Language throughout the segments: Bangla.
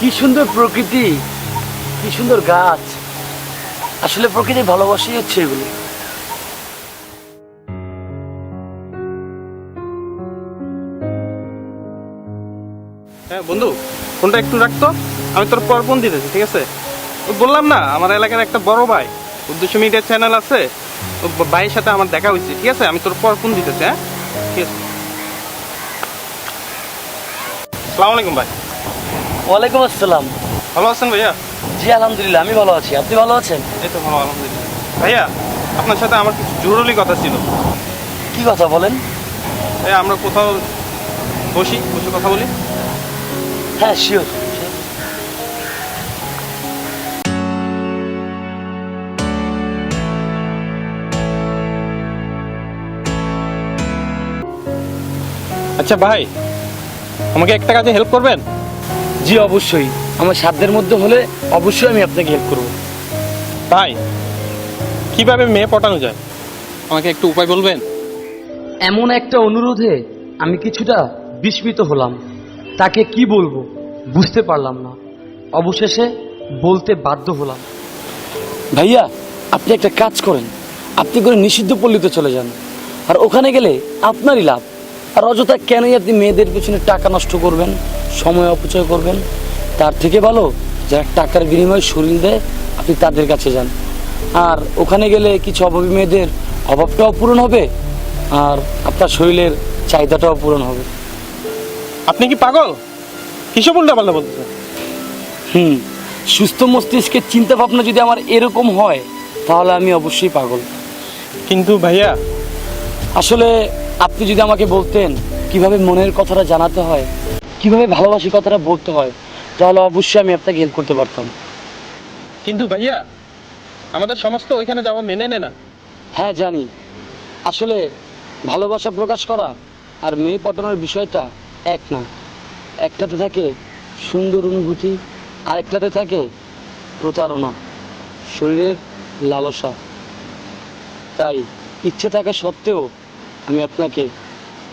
কি সুন্দর প্রকৃতি, কি সুন্দর গাছ। আসলে প্রকৃতির ভালোবাসাই হচ্ছে এগুলো। হ্যাঁ বন্ধু, ফোনটা একটু রাখতো আমি তোর পর ফোন দিতেছি, ঠিক আছে? বললাম না, আমার এলাকার একটা বড় ভাই। উদ্দেশ্য মিডিয়া চ্যানেল আছে। ও ভাইয়ের সাথে আমার দেখা হয়েছে, ঠিক আছে? আমি তোর পর ফোন দিতেছি হ্যাঁ? ঠিক আছে। সালাম আলাইকুম, ভাই। ওয়ালাইকুম আসসালাম। ভালো আছেন ভাইয়া? জি আলহামদুলিল্লাহ আমি ভালো আছি। আপনি ভালো আছেন? এই তো ভালো আলহামদুলিল্লাহ। ভাইয়া আপনার সাথে আমার কিছু জরুরি কথা ছিল। কি কথা বলেন? এই আমরা কোথাও বসি বসে কথা বলি? হ্যাঁ শিওর আচ্ছা ভাই আমাকে একটা কাজে হেল্প করবেন? জি অবশ্যই। আমার সাধ্যের মধ্যে হলে অবশ্যই আমি আপনাকে হেল্প করব। ভাই কীভাবে মেয়ে পটানো যায়? আমাকে একটু উপায় বলবেন? এমন একটা অনুরোধে আমি কিছুটা বিস্মিত হলাম। তাকে কি বলব বুঝতে পারলাম না। অবশেষে বলতে বাধ্য হলাম। ভাইয়া আপনি একটা কাজ করেন। আপনি করে নিষিদ্ধ পল্লীতে চলে যান। আর ওখানে গেলে আপনারই লাভ। আর অযথা কেনই আপনি মেয়েদের পেছনে টাকা নষ্ট করবেন সময় অপচয় করবেন? তার থেকে ভালো যারা টাকার বিনিময়ে শরীর দেয় আপনি তাদের কাছে যান। আর ওখানে গেলে কিছু অভাবী মেয়েদের অভাবটাও পূরণ হবে আর আপনার শরীরের চাহিদাটাও পূরণ হবে। আপনি কি পাগল? কিসব উল্টা পাল্টা বলতেছেন? হুম সুস্থ মস্তিষ্কের চিন্তা ভাবনা যদি আমার এরকম হয় তাহলে আমি অবশ্যই পাগল। কিন্তু ভাইয়া আসলে আপনি যদি আমাকে বলতেন কীভাবে মনের কথাটা জানাতে হয় কীভাবে ভালোবাসি কথাটা বলতে হয় তাহলে অবশ্যই আমি আপনাকে হেল্প করতে পারতাম। কিন্তু ভাইয়া আমাদের সমস্ত ওইখানে যাওয়া মেনে নেয় না। হ্যাঁ জানি। আসলে ভালোবাসা প্রকাশ করা আর মেয়ে পটানোর বিষয়টা এক না। একটাতে থাকে সুন্দর অনুভূতি আরেকটাতে থাকে প্রতারণা শরীরের লালসা। তাই ইচ্ছে থাকা সত্ত্বেও আমি আপনাকে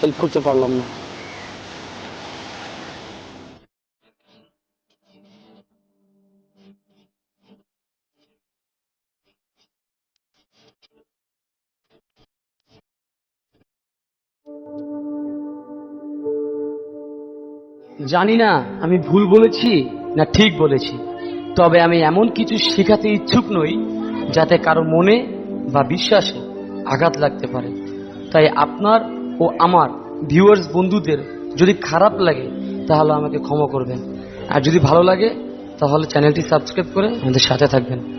হেল্প করতে পারলাম না। জানি না আমি ভুল বলেছি না ঠিক বলেছি, তবে আমি এমন কিছু শেখাতে ইচ্ছুক নই যাতে কারও মনে বা বিশ্বাসে আঘাত লাগতে পারে। তাই আপনার ও আমার ভিউয়ার্স বন্ধুদের যদি খারাপ লাগে, তাহলে আমাকে ক্ষমা করবেন। আর যদি ভালো লাগে, তাহলে চ্যানেলটি সাবস্ক্রাইব করে আমাদের সাথে থাকবেন।